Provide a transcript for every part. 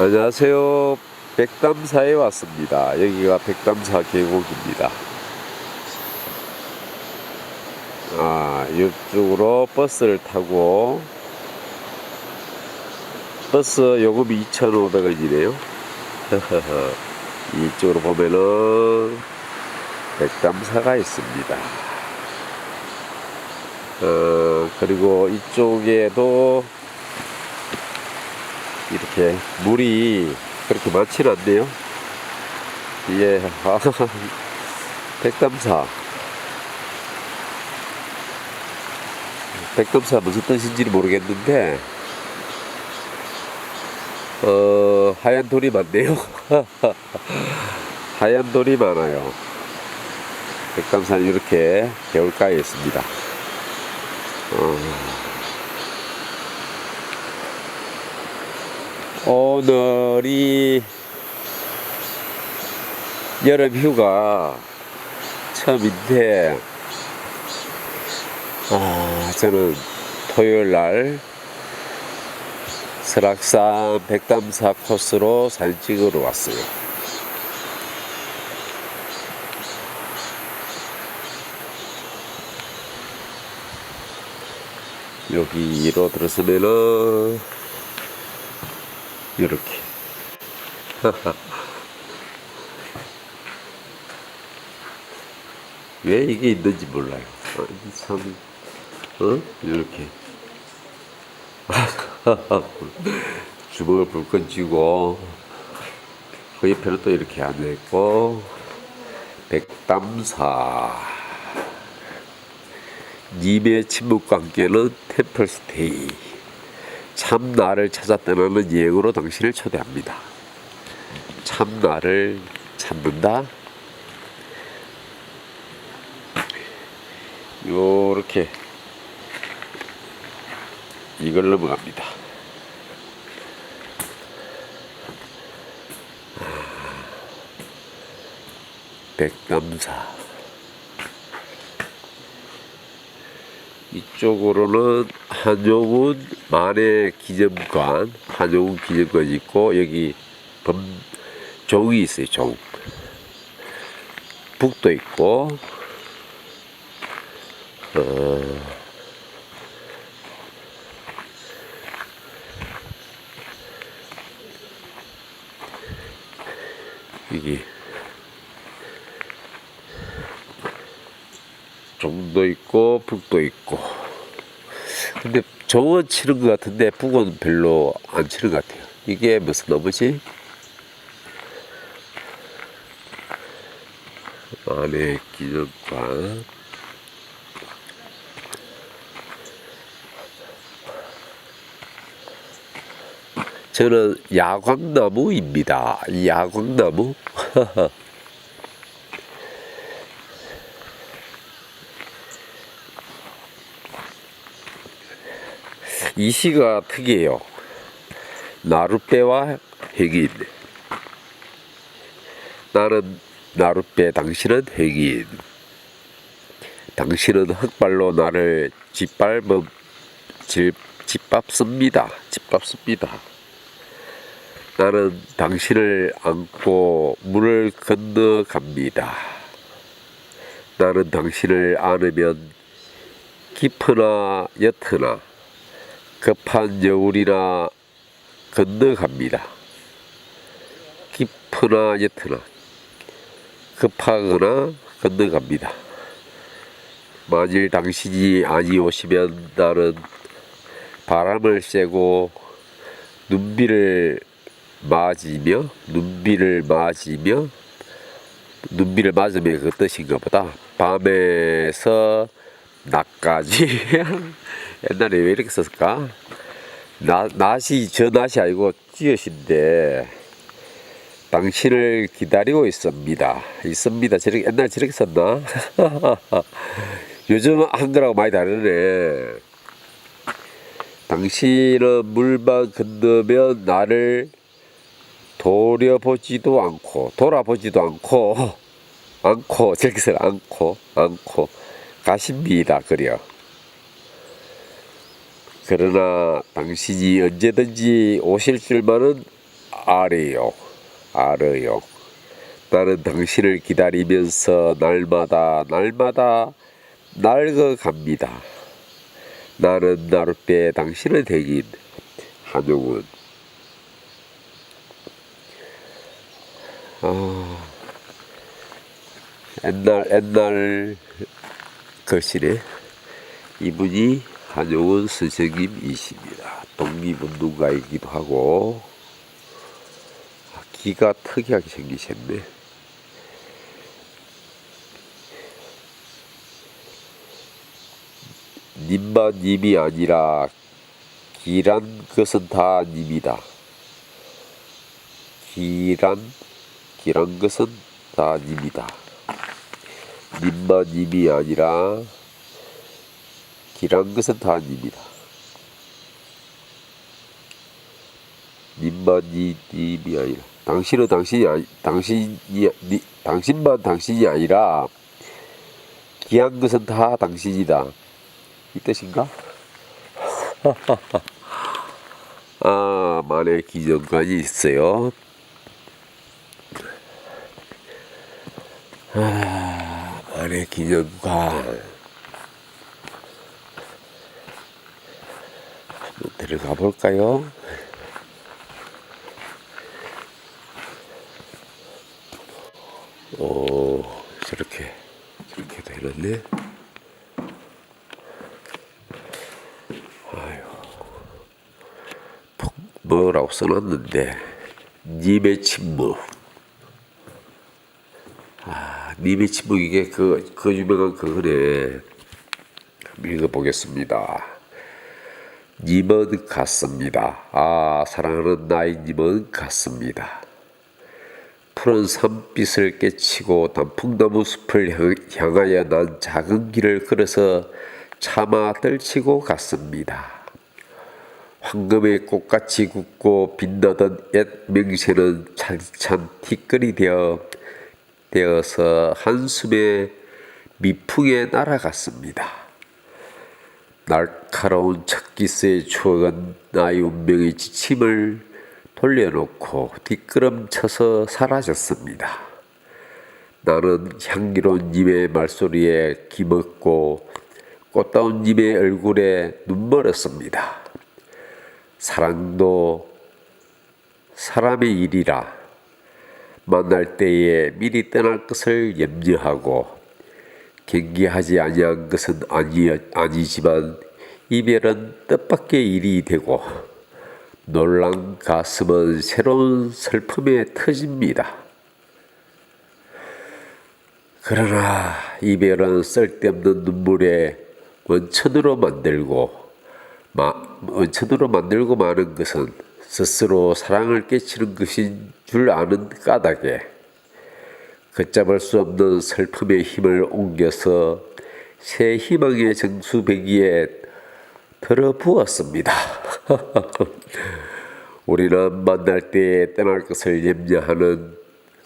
안녕하세요. 백담사에 왔습니다. 여기가 백담사 계곡입니다. 아, 이쪽으로 버스를 타고 버스 요금이 2,500원이네요. 이쪽으로 보면은 백담사가 있습니다. 어, 그리고 이쪽에도 이렇게 물이 그렇게 많지는 않네요. 예, 아, 백담사. 백담사 무슨 뜻인지는 모르겠는데, 어, 하얀 돌이 많네요. 하얀 돌이 많아요. 백담사는 이렇게 개울가에 있습니다. 어, 오늘이 여름 휴가 처음인데, 아, 저는 토요일 날 설악산 백담사 코스로 사진 찍으러 왔어요. 여기로 들어서면은 이렇게 왜 이게 있는지 몰라요. 아, 이참 어? 이렇게 주먹을 불끈 쥐고 그 옆에는 또 이렇게 앉아 있고 백담사 님의 침묵과 함께는 템플스테이 참 나를 찾아 떠나는 여행으로 당신을 초대합니다. 참 나를 찾는다. 요렇게 이걸 넘어갑니다. 백담사 이쪽으로는 한용운 만해 기념관, 한용운 기념관이 있고 여기 범 종이 있어요. 종. 북도 있고 어, 이게 종도 있고 북도 있고 근데 종은 치는 것 같은데 북은 별로 안 치는 것 같아요 이게 무슨 나무지? 안에 기념관 저는 야광나무입니다. 야광나무. 이 시가 특이해요. 나룻배와 획인. 나는 나룻배, 당신은 획인. 당신은 흑발로 나를 짓밟음, 질, 짓밟습니다. 짓밟습니다. 나는 당신을 안고 물을 건너갑니다. 나는 당신을 안으면 깊으나 옅으나 급한 여울이나 건너갑니다. 깊으나 옅으나 급하거나 건너갑니다. 만일 당신이 아니오시면 나는 바람을 쐬고 눈비를 맞으며 눈비를 맞으며 눈비를 맞으면 그 뜻인가 보다. 밤에서 낮까지 옛날에 왜 이렇게 썼을까? 나, 낮이 저 낮이 아니고 찌엇인데 당신을 기다리고 있습니다. 있습니다. 저렇게 옛날 저렇게 썼나? 요즘 한글하고 많이 다르네. 당신은 물만 건너면 나를 돌려보지도 않고 돌아보지도 않고 않고 저기서 않고 않고 가십니다 그려 그러나 당신이 언제든지 오실 줄만은 아래요, 알아요. 나는 당신을 기다리면서 날마다 날마다 낡아갑니다. 나는 나룻배 당신의 대긴 한용운. 아, 옛날 옛날 글씨네. 이분이 한용운 선생님이십니다. 독립운동가이기도 하고 아, 기가 특이하게 생기셨네. 님만 님이 아니라 기란 것은 다 님이다. 기란 기란 것은 다 님이다. 님만 님이 아니라 기란 것은 다 님이다. 님만 니, 님이 아니라 당신은 당신이 아니 당신이 니, 당신만 당신이 아니라 기한 것은 다 당신이다. 이 뜻인가? 아, 만의 기념관이 있어요. 아, 만의 기념관. 한번 들어가 볼까요? 오, 저렇게, 저렇게도 해놨네. 뭐라고 써놨는데 님의 침묵 아 님의 침묵 이게 그, 그 유명한 그거네 읽어보겠습니다 님은 같습니다 아 사랑하는 나의 님은 같습니다 푸른 산빛을 깨치고 단풍나무 숲을 향- 향하여 난 작은 길을 걸어서 차마 떨치고 갔습니다. 황금의 꽃같이 굳고 빛나던 옛 명세는 차디찬 티끌이 되어 되어서 한숨에 미풍에 날아갔습니다. 날카로운 첫기스의 추억은 나의 운명의 지침을 돌려놓고 뒷걸음쳐서 사라졌습니다. 나는 향기로운 님의 말소리에 기먹고 꽃다운 님의 얼굴에 눈멀었습니다. 사랑도 사람의 일이라 만날 때에 미리 떠날 것을 염려하고 경계하지 아니한 것은 아니, 아니지만 이별은 뜻밖의 일이 되고 놀란 가슴은 새로운 슬픔에 터집니다. 그러나 이별은 쓸데없는 눈물에 원천으로 만들고 마, 원천으로 만들고 마는 것은 스스로 사랑을 깨치는 것인 줄 아는 까닭에 걷잡을 수 없는 슬픔의 힘을 옮겨서 새 희망의 정수배기에 들어부었습니다. 우리는 만날 때에 떠날 것을 염려하는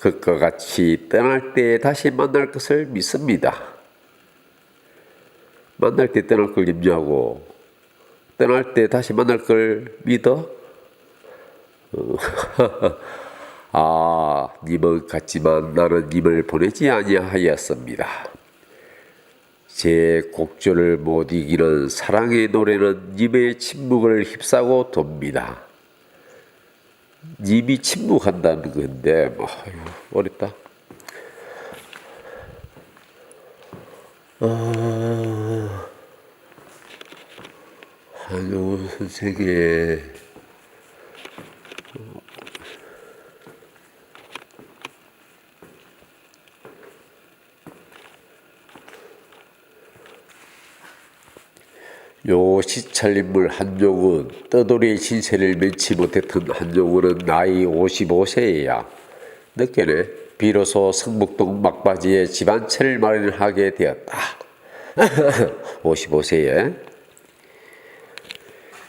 것과 같이 떠날 때에 다시 만날 것을 믿습니다. 만날 때 떠날 걸 염려하고 떠날 때 다시 만날 걸 믿어? 어, 아, 님은 같지만 나는 님을 보내지 아니하였습니다. 제 곡조를 못 이기는 사랑의 노래는 님의 침묵을 휩싸고 돕니다. 님이 침묵한다는 건데, 뭐, 아유, 어렵다. 아, 한용운 선생의 요 시찰인물 한용운 떠돌이 신세를 면치 못했던 한용운은 나이 55세야 늦게는 비로소 성북동 막바지에 집한 채를 마련하게 되었다. 55세에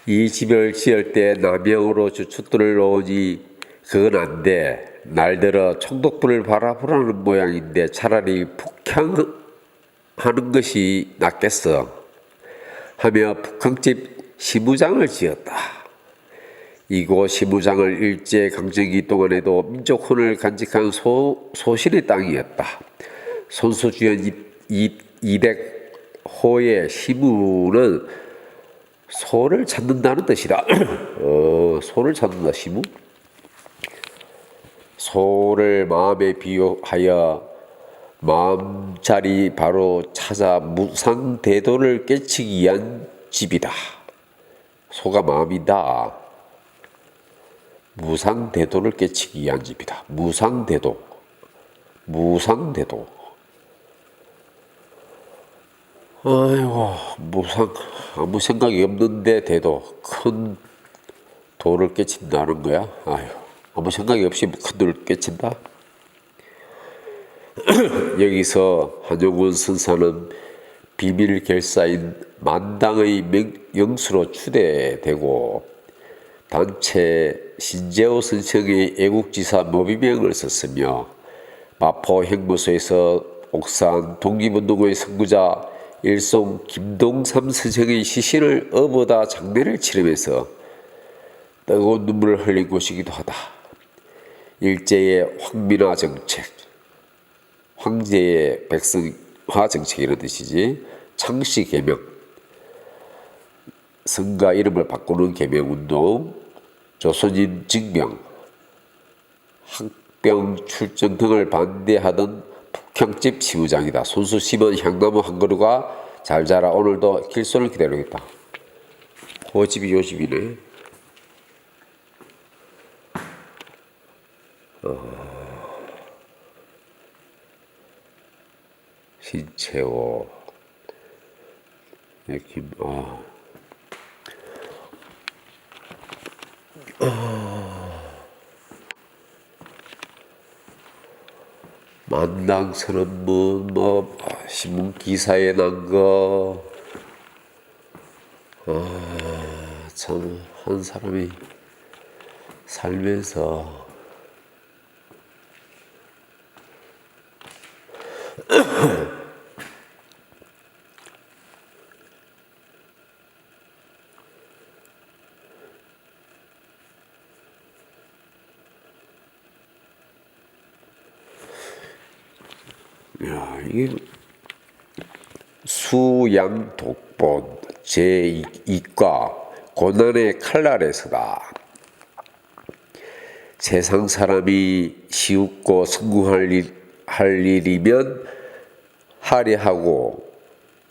이 집을 지을 때 남영으로 주춧돌을 놓으니 그건 안 돼. 날 들어 총독불을 바라보라는 모양인데 차라리 북향하는 것이 낫겠어. 하며 북한집 시무장을 지었다. 이곳 시무장을 일제 강점기 동안에도 민족혼을 간직한 소, 소신의 땅이었다. 손수주연 이, 이, 이댁호의 시무는 소를 찾는다는 뜻이다. 어, 소를 찾는다 시무? 소를 마음에 비유하여 마음 자리 바로 찾아 무상 대도를 깨치기 위한 집이다. 소가 마음이다. 무상 대도를 깨치기 위한 집이다. 무상 대도. 무상 대도. 아이고, 무상, 아무 생각이 없는데 대도. 큰 도를 깨친다는 거야? 아유, 아무 생각이 없이 큰 도를 깨친다? 여기서 한용운 선사는 비밀 결사인 만당의 명, 영수로 추대되고 단체 신재호 선생의 애국지사 모비명을 썼으며 마포 행무소에서 옥산 독립운동의 선구자 일송 김동삼 선생의 시신을 업어다 장례를 치르면서 뜨거운 눈물을 흘린 곳이기도 하다. 일제의 황민화 정책, 황제의 백성화 정책이라는 뜻이지 창씨 개명 성가 이름을 바꾸는 개명 운동 조선인 증명 학병 출정 등을 반대하던 북형집 시무장이다. 손수 심은 향나무 한 그루가 잘 자라 오늘도 길손을 기다리고 있다. 고집이 요집이네 신채호 네, 김, 아. 만당스러운 분, 뭐, 아, 신문 기사에 난 거, 아, 사람이 살면서 야, 이게 수양 독본 제2과 고난의 칼날에서다. 세상 사람이 시웃고 성공할 일, 할 일이면 하려 하고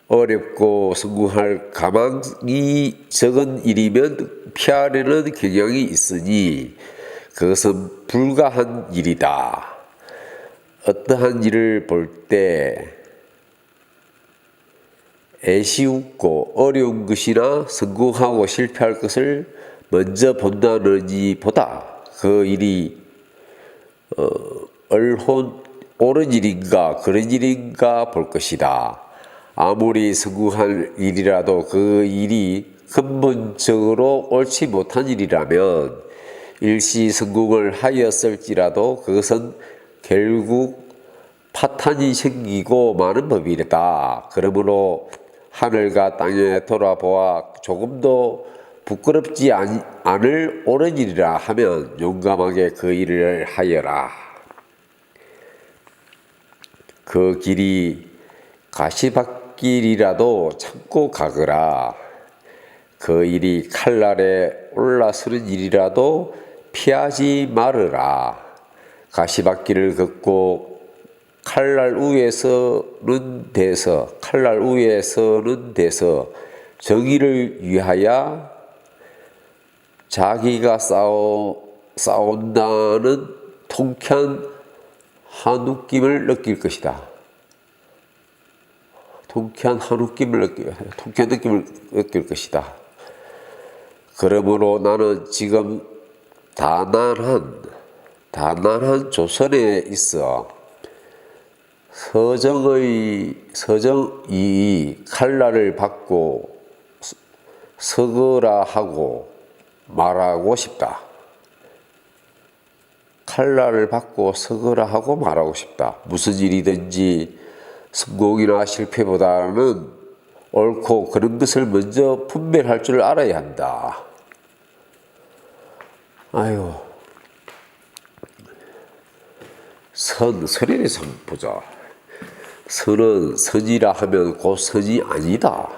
어렵고 성공할 가망이 적은 일이면 피하려는 경향이 있으니 그것은 불가한 일이다. 어떠한 일을 볼 때 애시웃고 어려운 것이나 성공하고 실패할 것을 먼저 본다느니 보다 그 일이 어, 얼혼 옳은 일인가 그런 일인가 볼 것이다. 아무리 성공할 일이라도 그 일이 근본적으로 옳지 못한 일이라면 일시 성공을 하였을지라도 그것은 결국 파탄이 생기고 많은 법이다. 그러므로 하늘과 땅에 돌아보아 조금도 부끄럽지 않을 옳은 일이라 하면 용감하게 그 일을 하여라. 그 길이 가시밭길이라도 참고 가거라. 그 일이 칼날에 올라서는 일이라도 피하지 말으라. 가시밭길을 걷고 칼날 위에서는 돼서 칼날 위에서는 돼서 정의를 위하여 자기가 싸워 싸운다는 통쾌한 한 웃김을 느낄 것이다. 통쾌한 한 웃김을 느낄 통쾌한 느낌을 느낄 것이다. 그러므로 나는 지금 단안한 단란한 조선에 있어 서정의 서정이 칼날을 받고 서거라 하고 말하고 싶다. 칼날을 받고 서거라 하고 말하고 싶다. 무슨 일이든지 성공이나 실패보다는 옳고 그런 것을 먼저 분별할 줄 알아야 한다. 아유. 선, 선에 한번 보자. 선은 선이라 하면 곧 선이 아니다.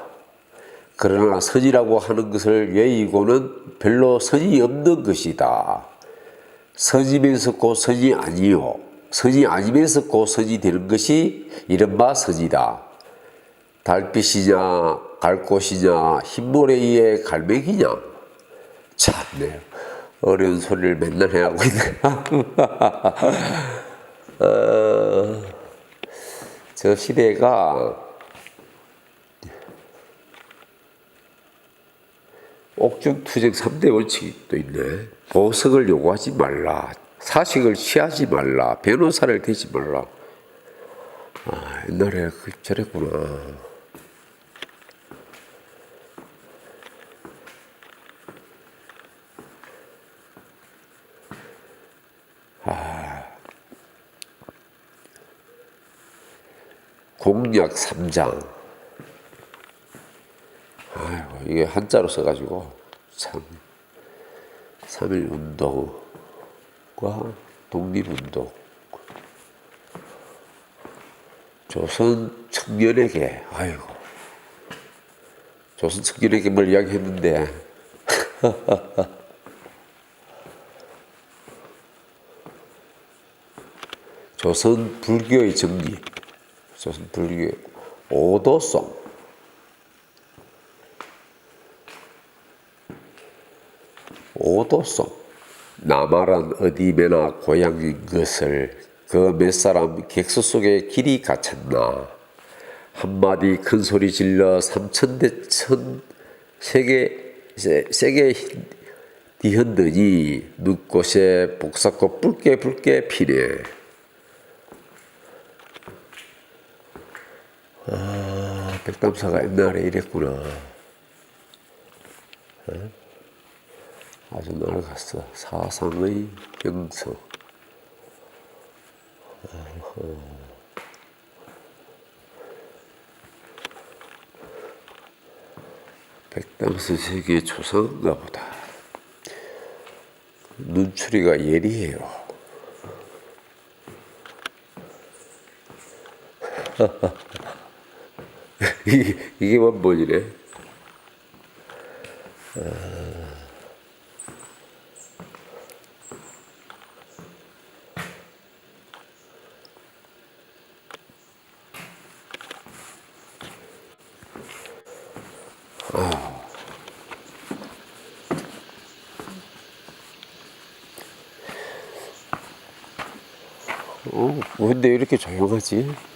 그러나 선이라고 하는 것을 외이고는 별로 선이 없는 것이다. 선이면서 곧 선이 아니요. 선이 아니면서 곧 선이 되는 것이 이른바 선이다. 달빛이냐, 갈 곳이냐, 흰모래 위에 갈매기냐. 참네. 어려운 소리를 맨날 해하고 있네. 어, 저 시대가 옥중투쟁 3대 원칙이 또 있네. 보석을 요구하지 말라. 사식을 취하지 말라. 변호사를 대지 말라. 아, 옛날에 그 저랬구나. 공약 3장. 아이고, 이게 한자로 써가지고, 참. 3.1 운동과 독립운동. 조선 청년에게, 아이고. 조선 청년에게 뭘 이야기했는데, 조선 불교의 정 리. 조선 불교의 오도송. 오도송. 나말은 어디매나 고향인 것을 그 몇 사람 객수 속에 길이 갇혔나. 한마디 큰 소리 질러 삼천대 천 세계 세- 세계 뒤흔드니 눈꽃에 복사꽃 붉게 붉게 피네. 아, 백담사가 옛날에 이랬구나. 어? 아주 낡았어. 사상의 경서. 백담스 세계 초상인가 보다. 눈추리가 예리해요. 이게, 이게 원본이네. 어, 근데 이렇게 조용하지?